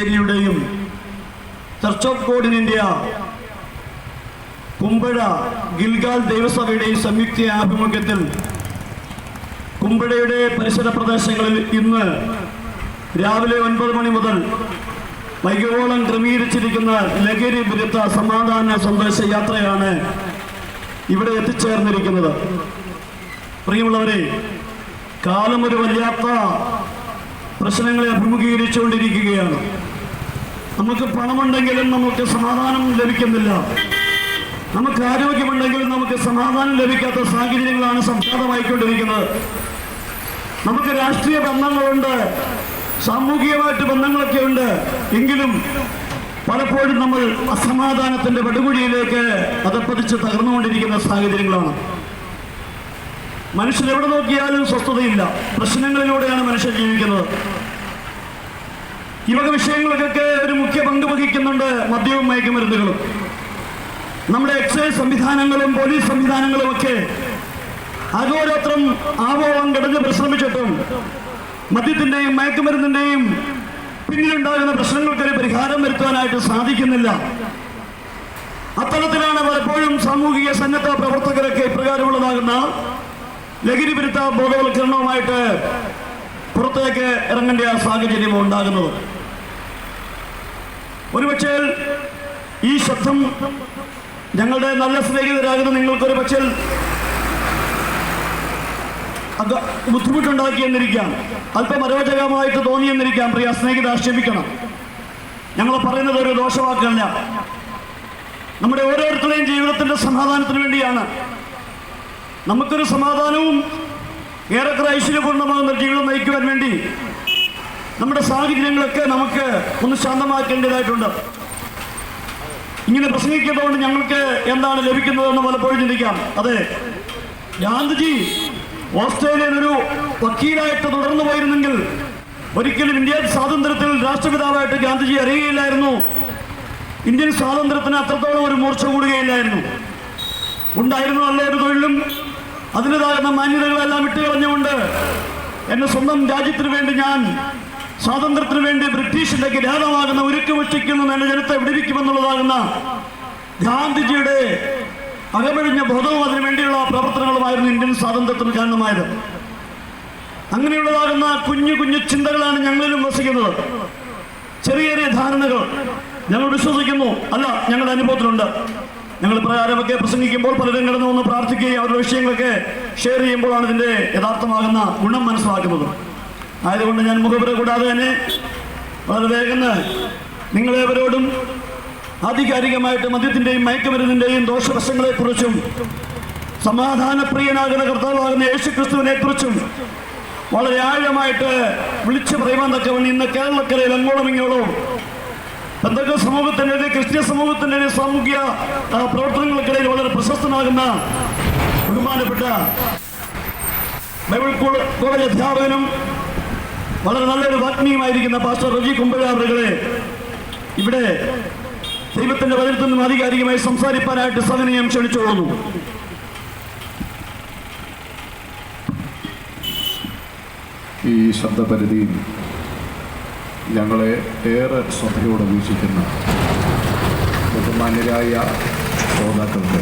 യുടെയും church of God in India Kumbazha Gilgal ദേവസഭയുടെയും സംയുക്ത ആഭിമുഖ്യത്തിൽ കുമ്പഴയുടെ പരിസര പ്രദേശങ്ങളിൽ ഇന്ന് രാവിലെ ഒൻപത് മണി മുതൽ വൈകോളം ക്രമീകരിച്ചിരിക്കുന്ന ലഹരി വിരുദ്ധ സമാധാന സന്ദേശ യാത്രയാണ് ഇവിടെ എത്തിച്ചേർന്നിരിക്കുന്നത്. പ്രിയമുള്ളവരെ കാലം ഒരു വല്ലാത്ത പ്രശ്നങ്ങളെ അഭിമുഖീകരിച്ചുകൊണ്ടിരിക്കുകയാണ്. നമുക്ക് പണമുണ്ടെങ്കിലും നമുക്ക് സമാധാനം ലഭിക്കുന്നില്ല. നമുക്ക് ആരോഗ്യമുണ്ടെങ്കിലും നമുക്ക് സമാധാനം ലഭിക്കാത്ത സാഹചര്യങ്ങളാണ് സംജാതമായിക്കൊണ്ടിരിക്കുന്നത് നമുക്ക് രാഷ്ട്രീയ ബന്ധങ്ങളുണ്ട്. സാമൂഹികമായിട്ട് ബന്ധങ്ങളൊക്കെ ഉണ്ട് എങ്കിലും പലപ്പോഴും നമ്മൾ അസമാധാനത്തിന്റെ പടുകുഴിയിലേക്ക് അതപ്പതിച്ച് തകർന്നുകൊണ്ടിരിക്കുന്ന സാഹചര്യങ്ങളാണ്. മനുഷ്യൻ എവിടെ നോക്കിയാലും സ്വസ്ഥതയില്ല. പ്രശ്നങ്ങളിലൂടെയാണ് മനുഷ്യൻ ജീവിക്കുന്നത്. ഈ വക വിഷയങ്ങൾക്കൊക്കെ ഒരു മുഖ്യ പങ്ക് വഹിക്കുന്നുണ്ട് മദ്യവും മയക്കുമരുന്നുകളും. നമ്മുടെ എക്സൈസ് സംവിധാനങ്ങളും പോലീസ് സംവിധാനങ്ങളും ഒക്കെ അഹോരാത്രം ആവോളം കിടന്ന് പരിശ്രമിച്ചിട്ടും മദ്യത്തിന്റെയും മയക്കുമരുന്നിന്റെയും പിന്നിലുണ്ടാകുന്ന പ്രശ്നങ്ങൾക്കൊരു പരിഹാരം വരുത്താനായിട്ട് സാധിക്കുന്നില്ല. അത്തരത്തിലാണ് പലപ്പോഴും സാമൂഹിക സന്നദ്ധ പ്രവർത്തകരൊക്കെ ഇപ്രകാരമുള്ളതാകുന്ന ലഹരി വിരുദ്ധ ബോധവൽക്കരണവുമായിട്ട് പുറത്തേക്ക് ഇറങ്ങേണ്ട സാഹചര്യം ഉണ്ടാകുന്നത് ഒരുപക്ഷേ ഈ ശബ്ദം ഞങ്ങളുടെ നല്ല സ്നേഹിതരാകുന്ന നിങ്ങൾക്കൊരു പക്ഷേ അത് ബുദ്ധിമുട്ടുണ്ടാക്കി എന്നിരിക്കാം. അല്പം അരോചകമായിട്ട് തോന്നിയെന്നിരിക്കാം പ്രിയ സ്നേഹിത ക്ഷമിക്കണം ഞങ്ങൾ പറയുന്നത് ഒരു ദോഷവാക്കല്ല. നമ്മുടെ ഓരോരുത്തരുടെയും ജീവിതത്തിന്റെ സമാധാനത്തിന് വേണ്ടിയാണ്. നമുക്കൊരു സമാധാനവും ഏറെക്കുറെ ഐശ്വര്യപൂർണമാകുന്ന ജീവിതം നയിക്കുവാൻ വേണ്ടി നമ്മുടെ സാഹചര്യങ്ങളൊക്കെ നമുക്ക് ഒന്ന് ശാന്തമാക്കേണ്ടതായിട്ടുണ്ട്. ഇങ്ങനെ പ്രസംഗിക്കുന്നതുകൊണ്ട് ഞങ്ങൾക്ക് എന്താണ് ലഭിക്കുന്നതെന്ന് പലപ്പോഴും ചിന്തിക്കാം. അതെ ഗാന്ധിജി ഓസ്ട്രേലിയൻ ഒരു വക്കീലായിട്ട് തുടർന്നു പോയിരുന്നെങ്കിൽ ഒരിക്കലും ഇന്ത്യൻ സ്വാതന്ത്ര്യത്തിൽ രാഷ്ട്രപിതാവായിട്ട് ഗാന്ധിജി അറിയുകയില്ലായിരുന്നു. ഇന്ത്യൻ സ്വാതന്ത്ര്യത്തിന് അത്രത്തോളം ഒരു മൂർച്ച കൂടുകയില്ലായിരുന്നു. ഉണ്ടായിരുന്നു നല്ല ഒരു തൊഴിലും? അതിന്റെതാകുന്ന മാന്യതകളെല്ലാം വിട്ടുകളഞ്ഞുകൊണ്ട് എന്റെ സ്വന്തം രാജ്യത്തിന് വേണ്ടി ഞാൻ സ്വാതന്ത്ര്യത്തിന് വേണ്ടി ബ്രിട്ടീഷിന്റെ കിരാതമാകുന്ന ഉരുക്ക് വച്ചിക്കുന്ന നിലജനത്തെ ജനത്തെ വിടിരിക്കുമെന്നുള്ളതാകുന്ന ഗാന്ധിജിയുടെ അകമഴിഞ്ഞ ബോധവും അതിനു വേണ്ടിയുള്ള പ്രവർത്തനങ്ങളുമായിരുന്നു ഇന്ത്യൻ സ്വാതന്ത്ര്യത്തിന് കാരണമായത്. അങ്ങനെയുള്ളതാകുന്ന കുഞ്ഞു കുഞ്ഞു ചിന്തകളാണ് ഞങ്ങളിലും വസിക്കുന്നത്. ചെറിയ ചെറിയ ധാരണകൾ. ഞങ്ങൾ വിശ്വസിക്കുന്നു. അല്ല ഞങ്ങളുടെ അനുഭവത്തിലുണ്ട്. ഞങ്ങൾ പ്രകാരമൊക്കെ പ്രസംഗിക്കുമ്പോൾ പലരും കിടന്നു വന്ന് പ്രാർത്ഥിക്കുകയും അവരുടെ വിഷയങ്ങളൊക്കെ ഷെയർ ചെയ്യുമ്പോഴാണ് ഇതിന്റെ യഥാർത്ഥമാകുന്ന ഗുണം മനസ്സിലാക്കുന്നത്. ആയതുകൊണ്ട് ഞാൻ മുഖപുര കൂടാതെ തന്നെ വളരെ വേഗം നിങ്ങളേവരോടും ആധികാരികമായിട്ട് മദ്യത്തിന്റെയും മയക്കുമരുന്നിന്റെയും ദോഷവശങ്ങളെക്കുറിച്ചും സമാധാനപ്രിയനാകുന്ന കർത്താവാകുന്ന യേശു ക്രിസ്തുവിനെക്കുറിച്ചും വളരെ ആഴമായിട്ട് വിളിച്ചു പറയുവാൻ തക്കവണ്ണം ഇന്ന് കേരളക്കരയിൽ അങ്ങോളം ഇങ്ങോളം എന്തൊക്കെ സമൂഹത്തിന്റെ ക്രിസ്ത്യ സമൂഹത്തിന്റെ സാമൂഹ്യ പ്രവർത്തനങ്ങൾക്കിടയിൽ വളരെ പ്രശസ്തനാകുന്ന ബഹുമാനപ്പെട്ട ബൈബിൾ കോളേജ് അധ്യാപകനും വളരെ നല്ലൊരു വാഗ്മിയുമായിരിക്കുന്ന പാസ്റ്റർ റജി കുമ്പഴാറുകളെ ഇവിടെ ദൈവത്തിന്റെ വചനത്തിൽ നിന്നും ആധികാരികമായി സംസാരിപ്പാനായിട്ട് സഹനീയം ക്ഷണിച്ചുകൊള്ളുന്നു. ഈ ശബ്ദപരിധിയിൽ ഞങ്ങളെ ഏറെ ശ്രദ്ധയോടെ വീക്ഷിക്കുന്ന ബഹുമാന്യരായ ശ്രോതാക്കൾക്ക്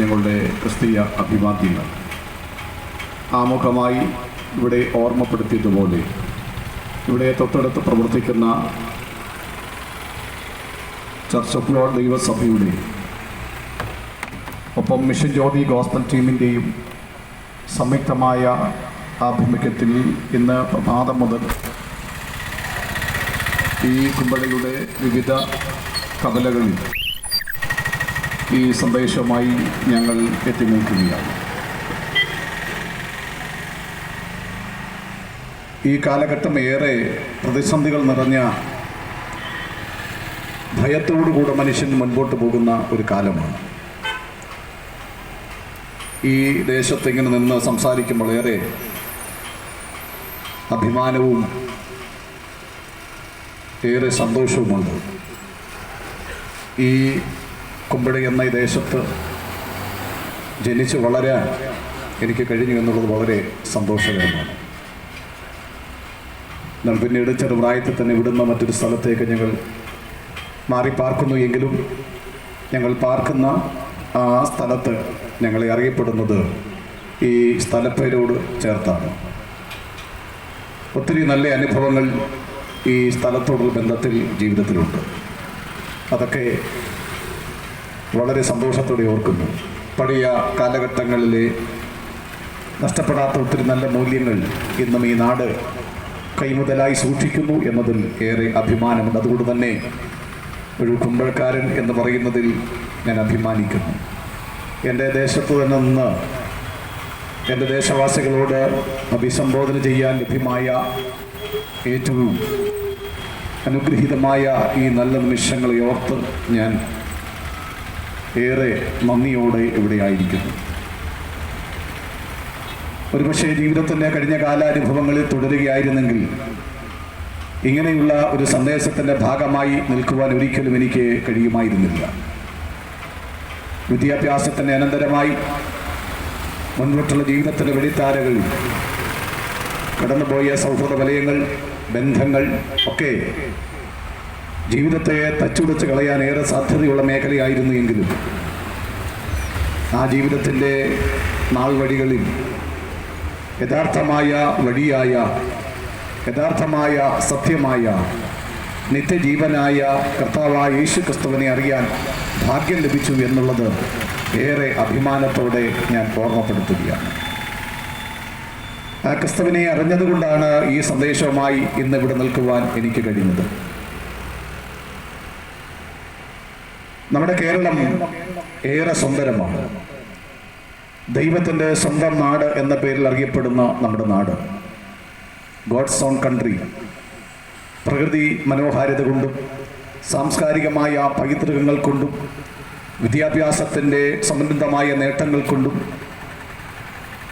ഞങ്ങളുടെ ക്രിസ്തീയ അഭിവാദ്യങ്ങൾ. ആമുഖമായി ഇവിടെ ഓർമ്മപ്പെടുത്തിയതുപോലെ ഇവിടെ തൊട്ടടുത്ത് പ്രവർത്തിക്കുന്ന ചർച്ച് ഓഫ് ലോഡ് ദൈവസഭയുടെ ഒപ്പം മിഷൻ ജ്യോതി ഗോസ്ബൽ ടീമിന്റെയും സംയുക്തമായ ആഭിമുഖ്യത്തിൽ ഇന്ന് പ്രഭാതം മുതൽ ഈ കുമ്പളിയുടെ വിവിധ കവലകളിൽ ഈ സന്ദേശവുമായി ഞങ്ങൾ എത്തി നിൽക്കുകയാണ് ഈ കാലഘട്ടം ഏറെ പ്രതിസന്ധികൾ നിറഞ്ഞ ഭയത്തോടുകൂടെ മനുഷ്യൻ മുൻപോട്ട് പോകുന്ന ഒരു കാലമാണ്. ഈ ദേശത്ത് ഇങ്ങനെ നിന്ന് സംസാരിക്കുമ്പോൾ ഏറെ അഭിമാനവും ഏറെ സന്തോഷവുമുണ്ട്. ഈ കുമ്പഴ എന്ന ഈ ദേശത്ത് ജനിച്ച് വളരാൻ എനിക്ക് കഴിഞ്ഞു എന്നുള്ളത് വളരെ സന്തോഷകരമാണ്. എന്നാൽ പിന്നീട് ചെറുപ്രായത്തിൽ തന്നെ ഇവിടുന്ന് മറ്റൊരു സ്ഥലത്തേക്ക് ഞങ്ങൾ മാറി പാർക്കുന്നു എങ്കിലും ഞങ്ങൾ പാർക്കുന്ന ആ സ്ഥലത്ത് ഞങ്ങളെ അറിയപ്പെടുന്നത് ഈ സ്ഥലപ്പേരോട് ചേർത്താണ്. ഒത്തിരി നല്ല അനുഭവങ്ങൾ ഈ സ്ഥലത്തോടുള്ള ബന്ധത്തിൽ ജീവിതത്തിലുണ്ട്. അതൊക്കെ വളരെ സന്തോഷത്തോടെ ഓർക്കുന്നു. പഴയ കാലഘട്ടങ്ങളിലെ നഷ്ടപ്പെടാത്ത ഒത്തിരി നല്ല മൂല്യങ്ങൾ ഇന്നും ഈ നാട് കൈമുതലായി സൂക്ഷിക്കുന്നു എന്നതിൽ ഏറെ അഭിമാനമുണ്ട്. അതുകൊണ്ട് തന്നെ ഒരു കുമ്പഴക്കാരൻ എന്ന് പറയുന്നതിൽ ഞാൻ അഭിമാനിക്കുന്നു. എന്റെ ദേശത്ത് തന്നെ നിന്ന് എന്റെ ദേശവാസികളോട് അഭിസംബോധന ചെയ്യാൻ ലഭ്യമായ ഏറ്റവും അനുഗ്രഹീതമായ ഈ നല്ല നിമിഷങ്ങളെ ഓർത്ത് ഞാൻ ഏറെ നന്ദിയോടെ ഇവിടെ ആയിരിക്കുന്നു. ഒരുപക്ഷെ ജീവിതത്തിന്റെ കഴിഞ്ഞ കാലാനുഭവങ്ങളിൽ തുടരുകയായിരുന്നെങ്കിൽ ഇങ്ങനെയുള്ള ഒരു സന്ദേശത്തിന്റെ ഭാഗമായി നിൽക്കുവാൻ ഒരിക്കലും എനിക്ക് കഴിയുമായിരുന്നില്ല. വിദ്യാഭ്യാസത്തിന്റെ അനന്തരമായി മുൻപോട്ടുള്ള ജീവിതത്തിന്റെ വെളിത്താരകൾ കടന്നുപോയ സൗഹൃദ വലയങ്ങൾ ബന്ധങ്ങൾ ഒക്കെ ജീവിതത്തെ തച്ചുടച്ച് കളയാൻ ഏറെ സാധ്യതയുള്ള മേഖലയായിരുന്നു എങ്കിലും ആ ജീവിതത്തിന്റെ നാൾ വഴികളിൽ യഥാർത്ഥമായ വഴിയായ യഥാർത്ഥമായ സത്യമായ നിത്യജീവനായ കർത്താവായ യേശു ക്രിസ്തുവിനെ അറിയാൻ ഭാഗ്യം ലഭിച്ചു എന്നുള്ളത് ഏറെ അഭിമാനത്തോടെ ഞാൻ ഓർമ്മപ്പെടുത്തുകയാണ്. ആ ക്രിസ്തുവിനെ അറിഞ്ഞതുകൊണ്ടാണ് ഈ സന്ദേശവുമായി ഇന്ന് ഇവിടെ നിൽക്കുവാൻ എനിക്ക് കഴിഞ്ഞത്. നമ്മുടെ കേരളം ഏറെ സുന്ദരമാണ്. ദൈവത്തിന്റെ സ്വന്തം നാട് എന്ന പേരിൽ അറിയപ്പെടുന്ന നമ്മുടെ നാട്. God's own country. പ്രകൃതി മനോഹാരിത കൊണ്ടും സാംസ്കാരികമായ പൈതൃകങ്ങൾ കൊണ്ടും വിദ്യാഭ്യാസത്തിന്റെ സമൃദ്ധമായ നേട്ടങ്ങൾ കൊണ്ടും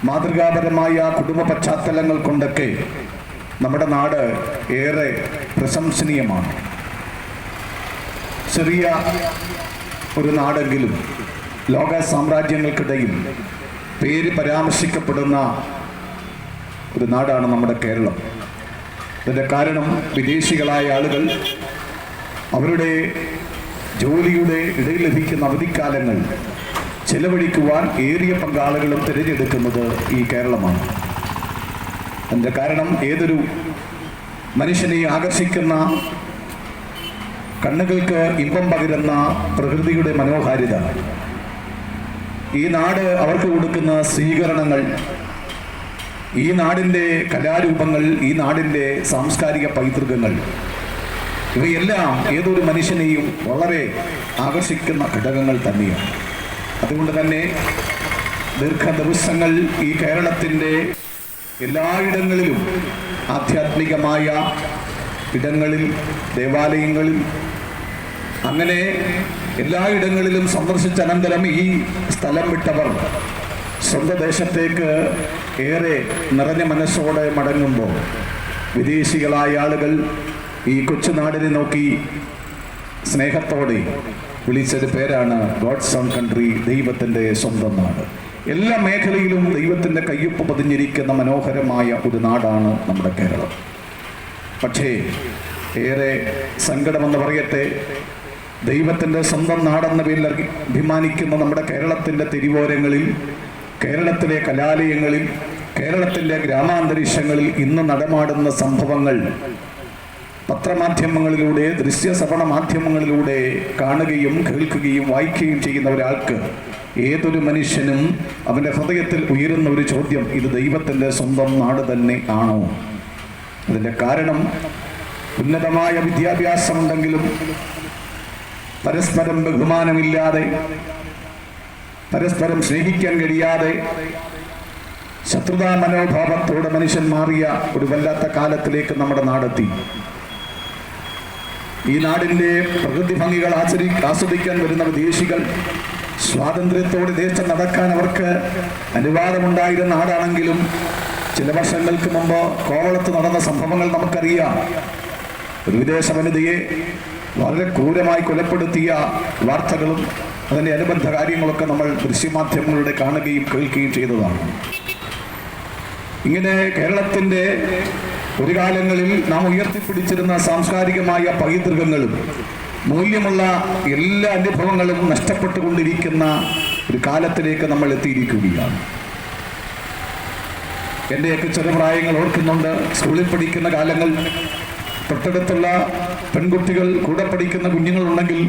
മാതൃകാപരമായ കുടുംബ പശ്ചാത്തലങ്ങൾ കൊണ്ടൊക്കെ നമ്മുടെ നാട് ഏറെ പ്രശംസനീയമാണ്. ചെറിയ ഒരു നാടെങ്കിലും ലോക സാമ്രാജ്യങ്ങൾക്കിടയിൽ പേര് പരാമർശിക്കപ്പെടുന്ന ഒരു നാടാണ് നമ്മുടെ കേരളം. ഇതിന്റെ കാരണം വിദേശികളായ ആളുകൾ അവരുടെ ജോലിയുടെ ഇടയിൽ ലഭിക്കുന്ന അവധിക്കാലങ്ങൾ ചെലവഴിക്കുവാൻ ഏറിയ പങ്കാളുകളും തിരഞ്ഞെടുക്കുന്നത് ഈ കേരളമാണ്. അതിന്റെ കാരണം ഏതൊരു മനുഷ്യനെ ആകർഷിക്കുന്ന കണ്ണുകൾക്ക് ഇമ്പം പകരുന്ന പ്രകൃതിയുടെ മനോഹാരിത. ഈ നാട് അവർക്ക് കൊടുക്കുന്ന സ്വീകരണങ്ങൾ ഈ നാടിന്റെ കലാരൂപങ്ങൾ ഈ നാടിന്റെ സാംസ്കാരിക പൈതൃകങ്ങൾ ഇവയെല്ലാം ഏതൊരു മനുഷ്യനെയും വളരെ ആകർഷിക്കുന്ന ഘടകങ്ങൾ തന്നെയാണ്. അതുകൊണ്ട് തന്നെ ദീർഘ ദിവസങ്ങൾ ഈ കേരളത്തിന്റെ എല്ലായിടങ്ങളിലും ആധ്യാത്മികമായ ഇടങ്ങളിൽ ദേവാലയങ്ങളിൽ അങ്ങനെ എല്ലായിടങ്ങളിലും സന്ദർശിച്ച അനന്തരം ഈ സ്ഥലം വിട്ടവർ സ്വന്തം ദേശത്തേക്ക് ഏറെ നിറഞ്ഞ മനസ്സോടെ മടങ്ങുമ്പോൾ വിദേശികളായ ആളുകൾ ഈ കൊച്ചുനാടിനെ നോക്കി സ്നേഹത്തോടെ വിളിച്ചൊരു പേരാണ് ഗോഡ്സ് ഓൺ കൺട്രി ദൈവത്തിന്റെ സ്വന്തം നാട്. എല്ലാ മേഖലയിലും ദൈവത്തിന്റെ കയ്യൊപ്പ് പതിഞ്ഞിരിക്കുന്ന മനോഹരമായ ഒരു നാടാണ് നമ്മുടെ കേരളം. പക്ഷേ ഏറെ സങ്കടമെന്ന് പറയട്ടെ ദൈവത്തിന്റെ സ്വന്തം നാടെന്ന പേരിൽ അഭിമാനിക്കുന്ന നമ്മുടെ കേരളത്തിന്റെ തിരുവോരങ്ങളിൽ കേരളത്തിലെ കലാലയങ്ങളിൽ കേരളത്തിന്റെ ഗ്രാമാന്തരീക്ഷങ്ങളിൽ ഇന്ന് നടമാടുന്ന സംഭവങ്ങൾ പത്രമാധ്യമങ്ങളിലൂടെ ദൃശ്യശ്രവണ മാധ്യമങ്ങളിലൂടെ കാണുകയും കേൾക്കുകയും വായിക്കുകയും ചെയ്യുന്ന ഒരാൾക്ക് ഏതൊരു മനുഷ്യനും അവന്റെ ഹൃദയത്തിൽ ഉയരുന്ന ഒരു ചോദ്യം ഇത് ദൈവത്തിന്റെ സ്വന്തം നാട് തന്നെ ആണോ? അതിന്റെ കാരണം ഉന്നതമായ വിദ്യാഭ്യാസമുണ്ടെങ്കിലും പരസ്പരം ബഹുമാനമില്ലാതെ പരസ്പരം സ്നേഹിക്കാൻ കഴിയാതെ ശത്രുതാ മനോഭാവത്തോടെ മനുഷ്യൻ മാറിയ ഒരു വല്ലാത്ത കാലത്തിലേക്ക് നമ്മുടെ നാടെത്തി. ഈ നാടിന്റെ പ്രകൃതി ഭംഗികൾ ആചരി ആസ്വദിക്കാൻ വരുന്ന വിദേശികൾ സ്വാതന്ത്ര്യത്തോടെ ദേശം നടക്കാൻ അവർക്ക് അനുവാദമുണ്ടായിരുന്ന നാടാണെങ്കിലും ചില വർഷങ്ങൾക്ക് മുമ്പ് കോവളത്ത് നടന്ന സംഭവങ്ങൾ നമുക്കറിയാം. ഒരു വിദേശ വനിതയെ വളരെ ക്രൂരമായി കൊലപ്പെടുത്തിയ വാർത്തകളും അതിന്റെ അനുബന്ധ കാര്യങ്ങളൊക്കെ നമ്മൾ ദൃശ്യമാധ്യമങ്ങളിലൂടെ കാണുകയും കേൾക്കുകയും ചെയ്തതാണ്. ഇങ്ങനെ കേരളത്തിന്റെ ഒരു കാലങ്ങളിൽ നാം ഉയർത്തിപ്പിടിച്ചിരുന്ന സാംസ്കാരികമായ പൈതൃകങ്ങളും മൂല്യമുള്ള എല്ലാ അനുഭവങ്ങളും നഷ്ടപ്പെട്ടുകൊണ്ടിരിക്കുന്ന ഒരു കാലത്തിലേക്ക് നമ്മൾ എത്തിയിരിക്കുകയാണ്. എന്റെയൊക്കെ ചെറുപ്രായങ്ങൾ ഓർക്കുന്നുണ്ട്. സ്കൂളിൽ പഠിക്കുന്ന കാലങ്ങൾ തൊട്ടടുത്തുള്ള പെൺകുട്ടികൾ കൂടെ പഠിക്കുന്ന കുഞ്ഞുങ്ങളുണ്ടെങ്കിൽ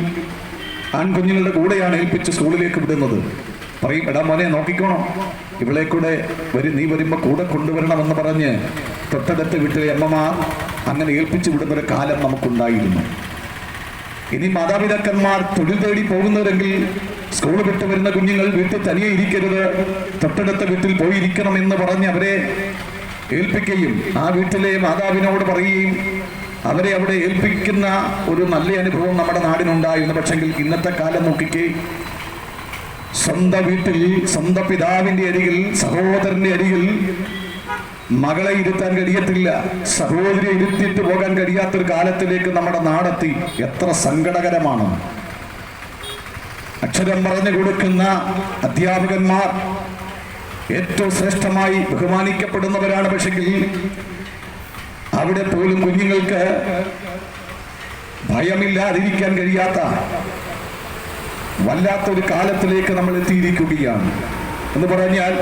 ആൺകുഞ്ഞുങ്ങളുടെ കൂടെയാണ് ഏൽപ്പിച്ച് സ്കൂളിലേക്ക് വിടുന്നത്. പറയും എടാ മോനെ നോക്കിക്കോണം. ഇവളെ കൂടെ വരും നീ വരുമ്പോൾ കൂടെ കൊണ്ടുവരണമെന്ന് പറഞ്ഞ് തൊട്ടടുത്ത വീട്ടിലെ അമ്മമാർ അങ്ങനെ ഏൽപ്പിച്ചു വിടുന്ന ഒരു കാലം നമുക്കുണ്ടായിരുന്നു. ഇനി മാതാപിതാക്കന്മാർ തൊഴിൽ തേടി പോകുന്നവരെങ്കിൽ സ്കൂൾ വിട്ട് വരുന്ന കുഞ്ഞുങ്ങൾ വീട്ടിൽ തനിയെ ഇരിക്കരുത്. തൊട്ടടുത്ത വീട്ടിൽ പോയി ഇരിക്കണം എന്ന് പറഞ്ഞ് അവരെ ഏൽപ്പിക്കുകയും ആ വീട്ടിലെ മാതാവിനോട് പറയുകയും അവരെ അവിടെ ഏൽപ്പിക്കുന്ന ഒരു നല്ല അനുഭവം നമ്മുടെ നാടിനുണ്ടായിരുന്നു പക്ഷെങ്കിൽ ഇന്നത്തെ കാലം നോക്കിക്കേ സ്വന്തം വീട്ടിൽ സ്വന്തം പിതാവിന്റെ അരികിൽ സഹോദരന്റെ അരികിൽ മകളെ ഇരുത്താൻ കഴിയത്തില്ല. സഹോദരിയെ ഇരുത്തിയിട്ട് പോകാൻ കഴിയാത്തൊരു കാലത്തിലേക്ക് നമ്മുടെ നാടെത്തി. എത്ര സങ്കടകരമാണ്. അക്ഷരം പറഞ്ഞു കൊടുക്കുന്ന അധ്യാപകന്മാർ ഏറ്റവും ശ്രേഷ്ഠമായി ബഹുമാനിക്കപ്പെടുന്നവരാണ് പക്ഷെങ്കിൽ അവിടെ പോലും കുഞ്ഞുങ്ങൾക്ക് ഭയമില്ലാതിരിക്കാൻ കഴിയാത്ത വല്ലാത്തൊരു കാലത്തിലേക്ക് നമ്മൾ എത്തിയിരിക്കുകയാണ്. എന്ന് പറഞ്ഞാൽ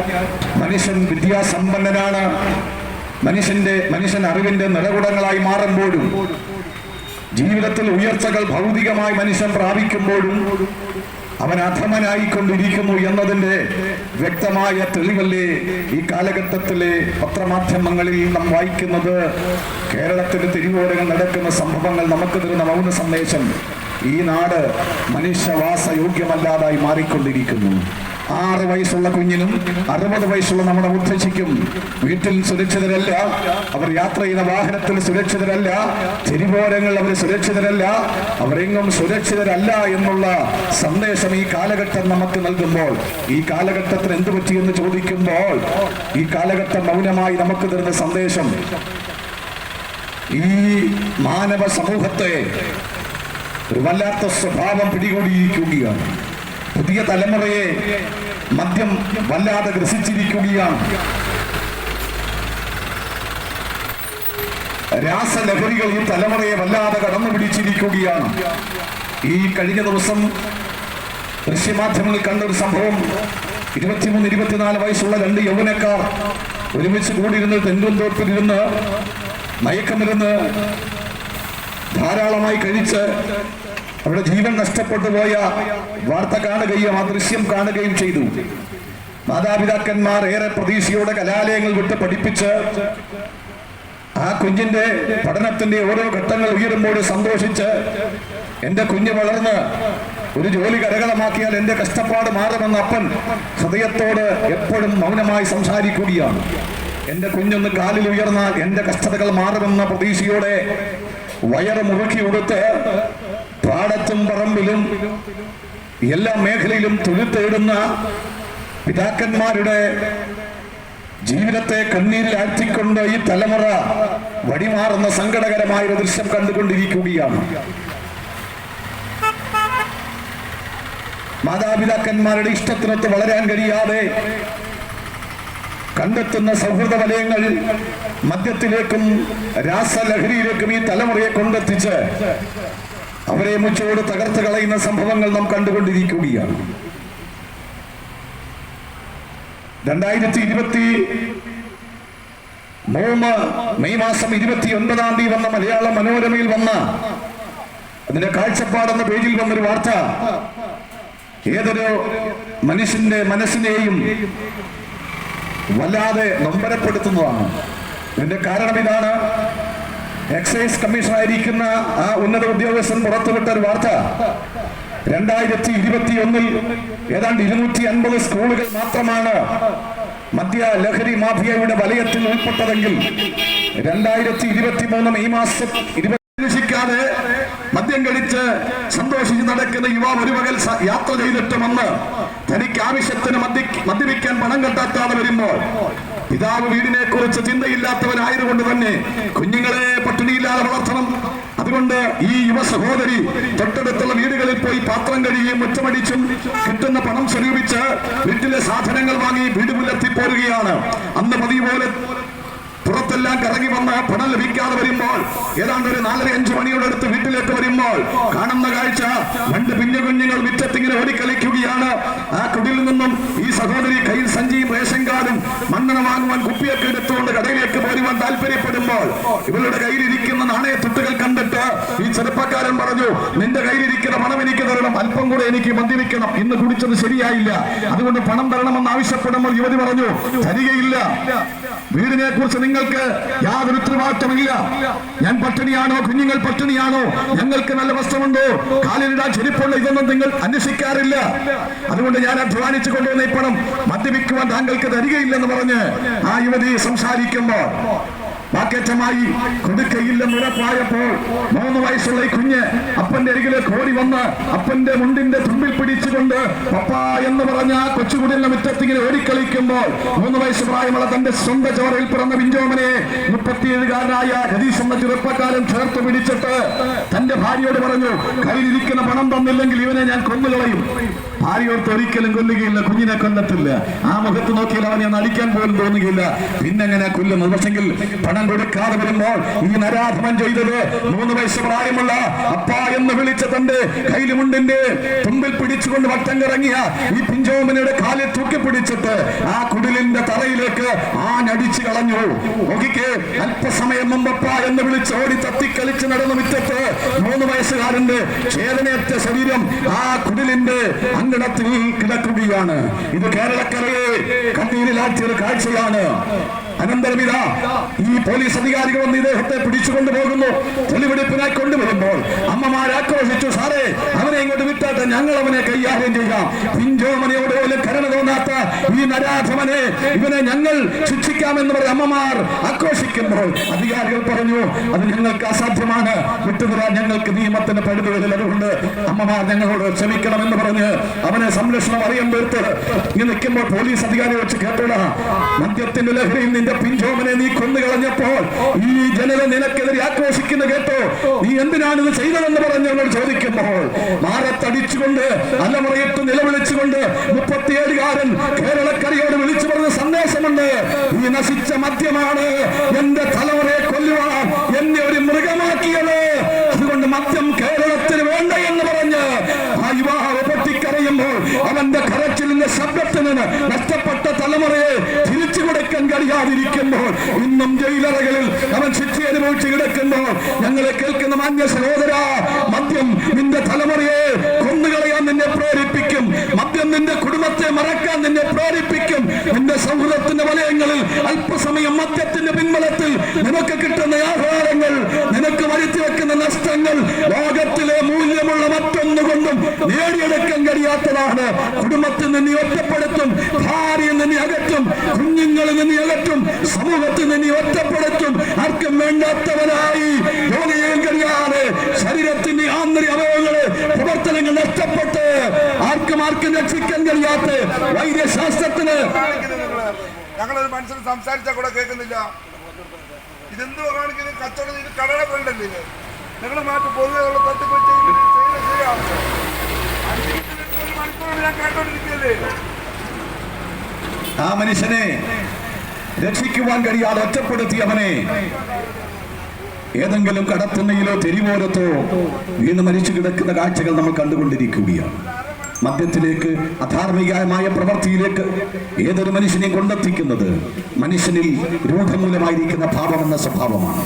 മനുഷ്യൻ വിദ്യാസമ്പന്നനാണ്. മനുഷ്യന്റെ മനുഷ്യൻ അറിവിന്റെ നിലകുടങ്ങളായി മാറുമ്പോഴും ജീവിതത്തിൽ ഉയർച്ചകൾ ഭൗതികമായി മനുഷ്യൻ പ്രാപിക്കുമ്പോഴും അവൻ അധമനായിക്കൊണ്ടിരിക്കുന്നു എന്നതിന്റെ വ്യക്തമായ തെളിവല്ലേ ഈ കാലഘട്ടത്തിലെ പത്രമാധ്യമങ്ങളിൽ നാം വായിക്കുന്നത്? കേരളത്തിന്റെ തിരുവോരങ്ങൾ നടക്കുന്ന സംഭവങ്ങൾ നമുക്ക് തരുന്ന മൗന സന്ദേശം ഈ നാട് മനുഷ്യവാസ യോഗ്യമല്ലാതായി മാറിക്കൊണ്ടിരിക്കുന്നു. ആറ് വയസ്സുള്ള കുഞ്ഞിനും അറുപത് വയസ്സുള്ള നമ്മുടെ മുത്തശ്ശിക്കും വീട്ടിൽ സുരക്ഷിതരല്ല. അവർ യാത്ര ചെയ്യുന്ന വാഹനത്തിൽ സുരക്ഷിതരല്ല. തിരുവോരങ്ങൾ അവർ സുരക്ഷിതരല്ല. അവരെങ്ങും സുരക്ഷിതരല്ല എന്നുള്ള സന്ദേശം ഈ കാലഘട്ടം നമുക്ക് നൽകുമ്പോൾ ഈ കാലഘട്ടത്തിന് എന്ത് പറ്റിയെന്ന് ചോദിക്കുമ്പോൾ ഈ കാലഘട്ടം മൗനമായി നമുക്ക് തരുന്ന സന്ദേശം ഈ മാനവ സമൂഹത്തെ ഒരു വല്ലാത്ത സ്വഭാവം പിടികൂടിയിരിക്കുകയാണ്. പുതിയ തലമുറയെ മദ്യം വല്ലാതെ ഗ്രസിച്ചിരിക്കുകയാണ്. രാസലഹരികൾ ഈ തലമുറയെ വല്ലാതെ കടന്നു പിടിച്ചിരിക്കുകയാണ്. ഈ കഴിഞ്ഞ ദിവസം ദൃശ്യമാധ്യമങ്ങളിൽ കണ്ട ഒരു സംഭവം ഇരുപത്തിമൂന്ന് ഇരുപത്തിനാല് വയസ്സുള്ള രണ്ട് യൗവനക്കാർ ഒരുമിച്ച് കൂടിയിരുന്ന് തെന്തുംതോപ്പിലിരുന്ന് മയക്കമിരുന്ന് ധാരാളമായി കഴിച്ച് അവിടെ ജീവൻ നഷ്ടപ്പെട്ടു പോയ വാർത്ത കാണുകയും ആ ദൃശ്യം കാണുകയും ചെയ്തു. മാതാപിതാക്കന്മാർ ഏറെ പ്രതീക്ഷയോടെ കലാലയങ്ങൾ വിട്ട് പഠിപ്പിച്ച് ആ കുഞ്ഞിന്റെ പഠനത്തിന്റെ ഓരോ ഘട്ടങ്ങൾ ഉയരുമ്പോൾ സന്തോഷിച്ച് എന്റെ കുഞ്ഞ് വളർന്ന് ഒരു ജോലി കരകളമാക്കിയാൽ എന്റെ കഷ്ടപ്പാട് മാറുമെന്ന അപ്പൻ ഹൃദയത്തോട് എപ്പോഴും മൗനമായി സംസാരിക്കുകയാണ്. എന്റെ കുഞ്ഞൊന്ന് കാലിൽ ഉയർന്നാൽ എന്റെ കഷ്ടതകൾ മാറുമെന്ന പ്രതീക്ഷയോടെ വയറ് മുറുക്കി കൊടുത്ത് പാടത്തും പറമ്പിലും എല്ലാ മേഖലയിലും തൊഴിൽ തേടുന്ന പിതാക്കന്മാരുടെ ജീവിതത്തെ കണ്ണീരിൽ ആഴ്ത്തിക്കൊണ്ട് ഈ തലമുറ വഴിമാറുന്ന സങ്കടകരമായ ഒരു ദൃശ്യം കണ്ടുകൊണ്ടിരിക്കുകയാണ്. മാതാപിതാക്കന്മാരുടെ ഇഷ്ടത്തിനൊത്ത് വളരാൻ കഴിയാതെ കണ്ടെത്തുന്ന സൗഹൃദ വലയങ്ങൾ മദ്യത്തിലേക്കും രാസലഹരിയിലേക്കും ഈ തലമുറയെ കൊണ്ടെത്തിച്ച് അവരെ മുച്ചോട് തകർത്ത് കളയുന്ന സംഭവങ്ങൾ നാം കണ്ടുകൊണ്ടിരിക്കുകയാണ്. രണ്ടായിരത്തി ഇരുപത്തി മൂന്ന് മെയ് മാസം ഇരുപത്തി ഒൻപതാം തീയതി വന്ന മലയാള മനോരമയിൽ വന്ന അതിന്റെ കാഴ്ചപ്പാടെന്ന പേജിൽ വന്നൊരു വാർത്ത. ഏതൊരു മനുഷ്യന്റെ മനസ്സിനെയും വല്ലാതെ നൊമ്പരപ്പെടുത്തുന്നതാണ്. ഇതിന്റെ കാരണം ഇതാണ് എക്സൈസ് കമ്മീഷണറായിരിക്കുന്ന ആ ഉന്നത ഉദ്യോഗസ്ഥൻ പുറത്തുവിട്ട ഒരു വാർത്ത. രണ്ടായിരത്തി ഇരുപത്തി ഒന്നിൽ ഏതാണ്ട് ഇരുന്നൂറ്റി അൻപത് സ്കൂളുകൾ മാത്രമാണ് മദ്യ ലഹരി മാഫിയയുടെ വലയത്തിൽ ഉൾപ്പെട്ടതെങ്കിൽ രണ്ടായിരത്തി ഇരുപത്തി മൂന്ന് മെയ് മാസം ഇരുപത്തിക്കാതെ മദ്യം കഴിച്ച് സന്തോഷിച്ച് നടക്കുന്ന യുവാവ് ഒരു പകൽ യാത്ര ചെയ്തിട്ട് വന്ന് തനിക്ക് ആവശ്യത്തിന് മദ്യ മദ്യപിക്കാൻ പണം കണ്ടെത്താതെ വരുമ്പോൾ പിതാവ് വീടിനെ കുറിച്ച് ചിന്തയില്ലാത്തവനായതുകൊണ്ട് തന്നെ കുഞ്ഞുങ്ങളെ പട്ടിണിയില്ലാതെ വളർത്തണം. അതുകൊണ്ട് ഈ യുവ സഹോദരി തൊട്ടടുത്തുള്ള വീടുകളിൽ പോയി പാത്രം കഴുകിയും മുറ്റമടിച്ചും കിട്ടുന്ന പണം സ്വരൂപിച്ച് വീട്ടിലെ സാധനങ്ങൾ വാങ്ങി വീട് പുലർത്തി പോരുകയാണ്. അന്ന് പതിവ് പോലെ പുറത്തെല്ലാം കറങ്ങി വന്ന് പണം ലഭിക്കാതെ വരുമ്പോൾ ഏതാണ്ട് ഒരു നാലര അഞ്ചു മണിയോടെ അടുത്ത് വീട്ടിലേക്ക് വരുമ്പോൾ കാണുന്ന കാഴ്ച രണ്ട് പിഞ്ഞു കുഞ്ഞുങ്ങൾ മുറ്റത്തിങ്ങനെ ഓടിക്കളിക്കുകയാണ്. ആ കുടിൽ നിന്നും ഈ സഹോദരി കയ്യിൽ സഞ്ചിയും റേഷൻ കാർഡും മണ്ണെണ്ണ വാങ്ങുവാൻ കുപ്പിയൊക്കെ എടുത്തുകൊണ്ട് കടയിലേക്ക് പോരുവാൻ താല്പര്യപ്പെടുമ്പോൾ ഇവരുടെ കയ്യിലിരിക്കുന്ന നാണയത്തുട്ടുകൾ കണ്ടിട്ട് ഈ ചെറുപ്പക്കാരൻ പറഞ്ഞു നിന്റെ കയ്യിലിരിക്കുന്ന പണം എനിക്ക് തരണം അല്പം കൂടെ എനിക്ക് മദ്യപിക്കണം. ഇന്ന് കുടിച്ചത് ശരിയായില്ല. അതുകൊണ്ട് പണം തരണമെന്ന് ആവശ്യപ്പെടുമ്പോൾ യുവതി പറഞ്ഞു തരികയില്ല. വീടിനെ കുറിച്ച് നിങ്ങൾക്ക് യാതൊരു ഉത്തരവാദിത്തമില്ല ഞാൻ പട്ടിണിയാണോ? കുഞ്ഞുങ്ങൾ പട്ടിണിയാണോ? ഞങ്ങൾക്ക് നല്ല വസ്ത്രമുണ്ടോ? കാലിലിടാൻ ചെരുപ്പുള്ള ഇതൊന്നും നിങ്ങൾ അന്വേഷിക്കാറില്ല. അതുകൊണ്ട് ഞാൻ അധ്വാനിച്ചു കൊണ്ടുവന്ന ഈ പണം മദ്യപിക്കുവാൻ താങ്കൾക്ക് തരികയില്ലെന്ന് പറഞ്ഞ് ആ യുവതി സംസാരിക്കുമ്പോൾ വാക്കേറ്റമായി കൊടുക്കയില്ലെന്ന് ഉറപ്പായപ്പോൾ മൂന്ന് വയസ്സുള്ള ഈ കുഞ്ഞ് അപ്പന്റെ അരികിലേക്ക് ഓടി വന്ന് അപ്പന്റെ മുണ്ടിന്റെ തുമ്പിൽ പിടിച്ചുകൊണ്ട് പപ്പ എന്ന് പറഞ്ഞ ആ കൊച്ചുകുടിലിന്റെ മുറ്റത്തിങ്ങനെ ഓടിക്കളിക്കുമ്പോൾ മൂന്ന് വയസ്സ് പ്രായമുള്ള തന്റെ സ്വന്തം ചോറയിൽ പിറന്ന വിഞ്ചോമനെ മുപ്പത്തിയേഴുകാരനായ രതീഷ് എന്ന ചെറുപ്പക്കാരൻ ചേർത്ത് പിടിച്ചിട്ട് തന്റെ ഭാര്യയോട് പറഞ്ഞു കയ്യിലിരിക്കുന്ന പണം തന്നില്ലെങ്കിൽ ഇവനെ ഞാൻ കൊന്നുകളയും. ഭാര്യയോർത്ത് ഒരിക്കലും കൊല്ലുകയില്ല കുഞ്ഞിനെ കൊല്ലത്തില്ല. ആ മുഖത്ത് നോക്കിയാൽ അവനെ ഒന്ന് അടിക്കാൻ പോലും തോന്നുകയില്ല. പിന്നെ എങ്ങനെ കൊല്ലുന്നത് പക്ഷെങ്കിൽ പണം കൊടുക്കാതെ വരുമ്പോൾ ഈ നരാധമൻ ചെയ്തത് മൂന്ന് വയസ്സ് പ്രായമുള്ള അപ്പ എന്ന് വിളിച്ച തന്റെ കയ്യിലുമുണ്ടിന്റെ തുമ്പിൽ പിടിച്ചുകൊണ്ട് വട്ടം കിറങ്ങിയ ഈ പിഞ്ചോമനയുടെ കാലിൽ തൂക്കി പിടിച്ചിട്ട് ആ കുടിലിന്റെ തറയിലേക്ക് ആഞ്ഞടിച്ചു കളഞ്ഞു. നോക്കിക്കേ അല്പസമയം മുമ്പപ്പ എന്ന് വിളിച്ച് ഓടി തത്തിക്കളിച്ച് നടന്ന മുറ്റത്ത് മൂന്ന് വയസ്സുകാരന്റെ ചേതനയറ്റ ശരീരം ആ കുടിലിന്റെ അങ്കണത്തിൽ കിടക്കുകയാണ്. ഇത് കേരളക്കരയെ കണ്ണീരിലാറ്റിയൊരു കാഴ്ചയാണ്. അനന്തരം ഇതാ ഈ പോലീസ് അധികാരികൾ വന്ന് ഇദ്ദേഹത്തെ പിടിച്ചുകൊണ്ട് പോകുന്നു. തെളിവെടുപ്പിനായി കൊണ്ടുവരുമ്പോൾ അമ്മമാർ ആക്രോശിച്ചു സാറേ അവനെ ഇങ്ങോട്ട് വിട്ടാട്ട് ഞങ്ങൾ അവനെ കൈകാര്യം ചെയ്യാം പിഞ്ചോമനയോട് പോലും കരുണ തോന്നാത്ത ഈ നരാധമനെ ഇവനെ ഞങ്ങൾ ശിക്ഷിക്കാമെന്ന് പറഞ്ഞ അമ്മമാർ ആക്രോശിക്കുമ്പോൾ അധികാരികൾ പറഞ്ഞു അത് ഞങ്ങൾക്ക് അസാധ്യമാണ്. വിട്ടുതരാൻ ഞങ്ങൾക്ക് നിയമത്തിന്റെ പരിധികളിൽ അതുകൊണ്ട് അമ്മമാർ ഞങ്ങളോട് ക്ഷമിക്കണമെന്ന് പറഞ്ഞ് അവനെ സംരക്ഷണം അറിയാൻ തീർത്ത് നിൽക്കുമ്പോൾ പോലീസ് അധികാരികൾ വെച്ച് കേട്ടോടാ മദ്യത്തിന്റെ ലഹരിയിൽ നിന്റെ പിഞ്ചോമനെ നീ കൊന്നു കളഞ്ഞപ്പോൾ ഈ ജനത നിനക്കെതിരെ ആക്രോശിക്കുന്ന കേട്ടോ. നീ എന്തിനാണ് ഇത് ചെയ്തതെന്ന് പറഞ്ഞവർ ചോദിക്കുമ്പോൾ മാറത്തടിച്ചുകൊണ്ട് അലമുറയിട്ട് നിലവിളിച്ചുകൊണ്ട് മുപ്പത്തിയേഴുകാരൻ കേരളക്കരയോട് വിളിച്ചു പറഞ്ഞ സന്ദേശമുണ്ട്. ഈ നശിച്ച മദ്യമാണ് എന്റെ തലമുറയെ കൊല്ലുവാൻ എന്നെ ഒരു മൃഗമാക്കിയത്. അതുകൊണ്ട് മദ്യം കേരളത്തിന് വേണ്ട എന്ന് പറഞ്ഞ് ആ യുവാവ് പൊട്ടിക്കരയുമ്പോൾ അവന്റെ കരച്ചിലിന്റെ ശബ്ദത്തിന് നഷ്ടപ്പെട്ട തലമുറയെ തിരിച്ചു കൊടുക്കാൻ കഴിയാതിരിക്കുമ്പോൾ ഇന്നും ജയിലറകളിൽ അവൻ ശിക്ഷ അനുഭവിച്ച് കിടക്കുമ്പോൾ ഞങ്ങളെ കേൾക്കുന്ന മാന്യ സഹോദര മദ്യം നിന്റെ തലമുറയെ കൊന്നുകളയാൻ നിന്നെ പ്രേരിപ്പിക്കും. മദ്യം നിന്റെ കുടുംബത്തെ മറക്കാൻ നിന്നെ പ്രേരിപ്പിക്കും. നിന്റെ സൗഹൃദത്തിന്റെ വലയങ്ങളിൽ അല്പസമയം മദ്യത്തിന്റെ പിൻബലത്തിൽ നിനക്ക് കിട്ടുന്ന ആഹാരങ്ങൾ നഷ്ടങ്ങൾ ലോകത്തിലെ മൂല്യമുള്ള മറ്റൊന്നുകൊണ്ടും നേടിയെടുക്കാൻ കഴിയാത്തതാണ്. കുടുംബത്തിൽ നിന്ന് ഒറ്റപ്പെടുത്തും ഭാര്യയിൽ നിന്ന് അകറ്റും കുഞ്ഞുങ്ങളിൽ നിന്ന് അകറ്റും സമൂഹത്തിൽ നിന്ന് ഒറ്റപ്പെടുത്തും. ആർക്കും വേണ്ടാത്തവനായി കഴിയാതെ ശരീരത്തിന്റെ ആന്തരിക അവയവങ്ങളെ പ്രവർത്തനങ്ങൾ നഷ്ടപ്പെട്ട് ആർക്കും ആർക്കും രക്ഷിക്കാൻ കഴിയാത്ത വൈദ്യശാസ്ത്രത്തിന് ഞങ്ങളൊരു മനുഷ്യൻ സംസാരിച്ചാൽ കൂടെ കേൾക്കുന്നില്ല. ഇതെന്തുവാണെങ്കിലും കച്ചവടം ഇത് വേണ്ടല്ലേ ഇത് നിങ്ങൾ മാറ്റി പൊതുവെ ഉള്ള തട്ടിപ്പ് ഒരു ആ മനുഷ്യനെ രക്ഷിക്കുവാൻ കഴിയാതെ ഒറ്റപ്പെടുത്തിയവനെ ഏതെങ്കിലും കടത്തുന്നയിലോ തെരുവോരത്തോ വീണ് മരിച്ചു കിടക്കുന്ന കാഴ്ചകൾ നമ്മൾ കണ്ടുകൊണ്ടിരിക്കുകയാണ്. മദ്യത്തിലേക്ക് അധാർമികമായ പ്രവൃത്തിയിലേക്ക് ഏതൊരു മനുഷ്യനെയും കൊണ്ടെത്തിക്കുന്നത് മനുഷ്യനിൽ രൂഢമൂലമായിരിക്കുന്ന ഭാവമെന്ന സ്വഭാവമാണ്.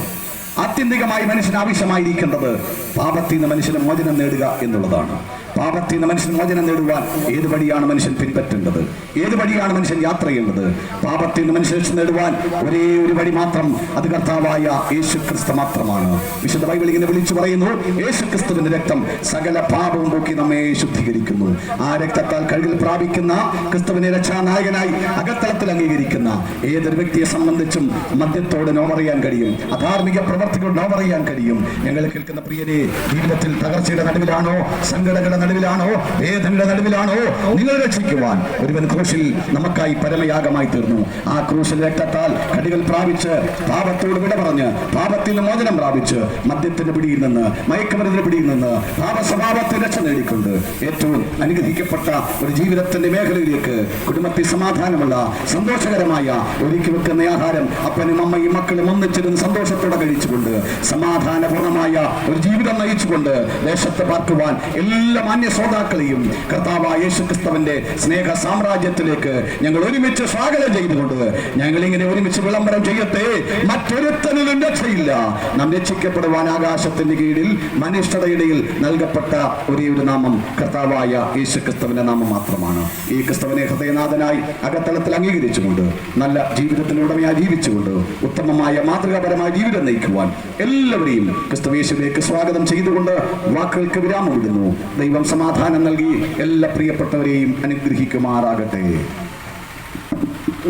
ആത്യന്തികമായി മനുഷ്യന് ആവശ്യമായിരിക്കേണ്ടത് പാപത്തിൽ നിന്ന് മനുഷ്യന് മോചനം നേടുക എന്നുള്ളതാണ്. പാപത്തിൽ നിന്ന് മനുഷ്യൻ മോചനം നേടുവാൻ ഏത് വഴിയാണ് മനുഷ്യൻ പിൻപറ്റേണ്ടത് ഏത് വഴിയാണ് മനുഷ്യൻ യാത്ര ചെയ്യേണ്ടത് പാപത്തിൽ നിന്ന് മനുഷ്യൻ രക്ഷ നേടുവാൻ ഒരേ ഒരു വഴി മാത്രം അത് കർത്താവായ യേശു ക്രിസ്തു മാത്രമാണ്. വിശുദ്ധ ബൈബിൾ ഇങ്ങനെ വിളിച്ചു പറയുന്നു യേശു ക്രിസ്തുവിന്റെ രക്തം സകല പാപവും പോക്കി നമ്മെ ശുദ്ധീകരിക്കുന്നു. ആ രക്തത്താൽ കഴുകിൽ പ്രാപിക്കുന്ന ക്രിസ്തുവിനെ രക്ഷാനായകനായി അകത്തളത്തിൽ അംഗീകരിക്കുന്ന ഏതൊരു വ്യക്തിയെ സംബന്ധിച്ചും മദ്യത്തോട് നോവറിയാൻ കഴിയും അധാർമിക പ്രവർത്തികൾ നോവറിയാൻ കഴിയും. ഞങ്ങൾ കേൾക്കുന്ന പ്രിയരെ ജീവിതത്തിൽ തകർച്ചയുടെ നടുവിലാണോ? സങ്കടങ്ങളുടെ നടുവിലാണോ? വേദനയുടെ നടുവിലാണോ? നിങ്ങൾ രക്ഷിക്കുവാൻ ഒരുവൻ ക്രൂശിൽ നമുക്കായി പരമയാഗമായി തീർന്നു. ആ ക്രൂശിൽ രക്തത്താൽ കടികൾ പ്രാപിച്ച് പാപത്തോട് വിട പറഞ്ഞ് പാപത്തിൽ മോചനം പ്രാപിച്ച് മദ്യത്തിന്റെ പിടിയിൽ നിന്ന് മയക്കുമരുന്നിന്റെ പിടിയിൽ നിന്ന് പാപസ്വഭാവത്തെ രക്ഷ നേടിക്കൊണ്ട് ഏറ്റവും അനുഗ്രഹിക്കപ്പെട്ട ഒരു ജീവിതത്തിന്റെ മേഖലയിലേക്ക് കുടുംബത്തിൽ സമാധാനമുള്ള സന്തോഷകരമായ ഒരുക്കി വെക്കുന്ന ആഹാരം അപ്പനും അമ്മയും മക്കളും ഒന്നിച്ചിരുന്ന് സന്തോഷത്തോടെ കഴിച്ചുകൊണ്ട് സമാധാനപൂർണമായ ഒരു ജീവിതം നയിച്ചുകൊണ്ട് ദേശത്ത് പാർക്കുവാൻ എല്ലാ മാന്യ ശ്രോതാക്കളെയും കർത്താവായ യേശു ക്രിസ്തുവിന്റെ സ്നേഹ സാമ്രാജ്യത്തിലേക്ക് ഞങ്ങൾ ഒരുമിച്ച് സ്വാഗതം ചെയ്തുകൊണ്ട് ഞങ്ങൾ ഇങ്ങനെ ഒരുമിച്ച് വിളംബരം ചെയ്യട്ടെ? മറ്റൊരുത്തനിലും രക്ഷയില്ല. നാം രക്ഷിക്കപ്പെടുവാൻ ആകാശത്തിന്റെ കീഴിൽ മനുഷ്യരുടെ ഇടയിൽ നൽകപ്പെട്ട ഒരേ ഒരു നാമം കർത്താവായ യേശു ക്രിസ്തുവിന്റെ നാമം മാത്രമാണ്. ഈ ക്രിസ്തുവിനെ ഹൃദയനാഥനായി അകത്തളത്തിൽ അംഗീകരിച്ചുകൊണ്ട് നല്ല ജീവിതത്തിനുടമയായി ജീവിച്ചുകൊണ്ട് ഉത്തമമായ മാതൃകാപരമായ ജീവിതം നയിക്കുവാൻ എല്ലാവരെയും ക്രിസ്തുവേശുവിലേക്ക് സ്വാഗതം ചെയ്തുകൊണ്ട് വാക്കുകൾക്ക് വിരാമം വിടുന്നു ദൈവം സമാധാനം നൽകി എല്ലാ പ്രിയപ്പെട്ടവരെയും അനുഗ്രഹിക്കുമാറാകട്ടെ.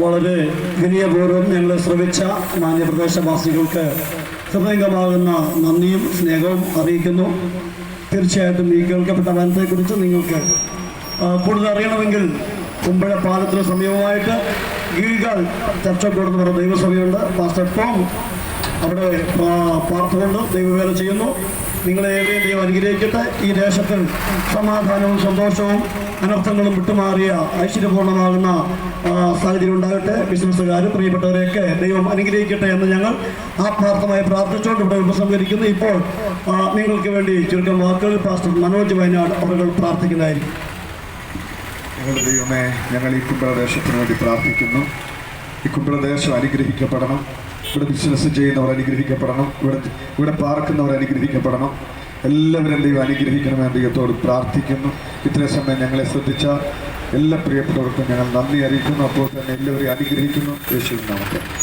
വളരെ വിനയപൂർവം ഞങ്ങളെ ശ്രമിച്ച മാന്യപ്രദേശവാസികൾക്ക് ഹൃദയംഗമാകുന്ന നന്ദിയും സ്നേഹവും അറിയിക്കുന്നു. തീർച്ചയായിട്ടും ഈ കേൾക്കപ്പെട്ട വനത്തെക്കുറിച്ച് നിങ്ങൾക്ക് കൂടുതൽ അറിയണമെങ്കിൽ കുമ്പഴ പാലത്തിന് സമീപമായിട്ട് ഗീഗാൾ ചർച്ച കൂടുന്ന ദൈവസഭയുണ്ട്. പാസ്റ്റർ ടോം അവിടെ പാർത്തുകൊണ്ട് ദൈവവേല ചെയ്യുന്നു. നിങ്ങളെ ഏവരെയും ദൈവം അനുഗ്രഹിക്കട്ടെ. ഈ ദേശത്തിൽ സമാധാനവും സന്തോഷവും അനർത്ഥങ്ങളും വിട്ടുമാറിയ ഐശ്വര്യപൂർണമാകുന്ന സാഹചര്യം ഉണ്ടാകട്ടെ. ബിസിനസ്സുകാരും പ്രിയപ്പെട്ടവരെയൊക്കെ ദൈവം അനുഗ്രഹിക്കട്ടെ എന്ന് ഞങ്ങൾ ആത്മാർത്ഥമായി പ്രാർത്ഥിച്ചുകൊണ്ട് ഇവിടെ ഉപസംഹരിക്കുന്നു. ഇപ്പോൾ നിങ്ങൾക്ക് വേണ്ടി ചുരുക്കം വാക്കുകൾ പാസ്റ്റർ മനോജ് വയനാട് അവർ പ്രാർത്ഥിക്കുന്നതായിരിക്കും ദൈവമേ ഞങ്ങൾ ഈ കുംഭപ്രദേശത്തിന് വേണ്ടി പ്രാർത്ഥിക്കുന്നു. ഈ കുംഭപ്രദേശം അനുഗ്രഹിക്കപ്പെടണം. ഇവിടെ ബിസിനസ് ചെയ്യുന്നവർ അനുഗ്രഹിക്കപ്പെടണം. ഇവിടെ ഇവിടെ പാർക്കുന്നവർ അനുഗ്രഹിക്കപ്പെടണം. എല്ലാവരും ദൈവം അനുഗ്രഹിക്കണമെന്ന് ദൈവത്തോട് പ്രാർത്ഥിക്കുന്നു. ഇത്രയും സമയം ഞങ്ങളെ ശ്രദ്ധിച്ച എല്ലാ പ്രിയപ്പെട്ടവർക്കും ഞങ്ങൾ നന്ദി അറിയിക്കുന്നു. അപ്പോൾ തന്നെ എല്ലാവരെയും അനുഗ്രഹിക്കുന്നു. യേശുവിൻ നാമത്തിൽ.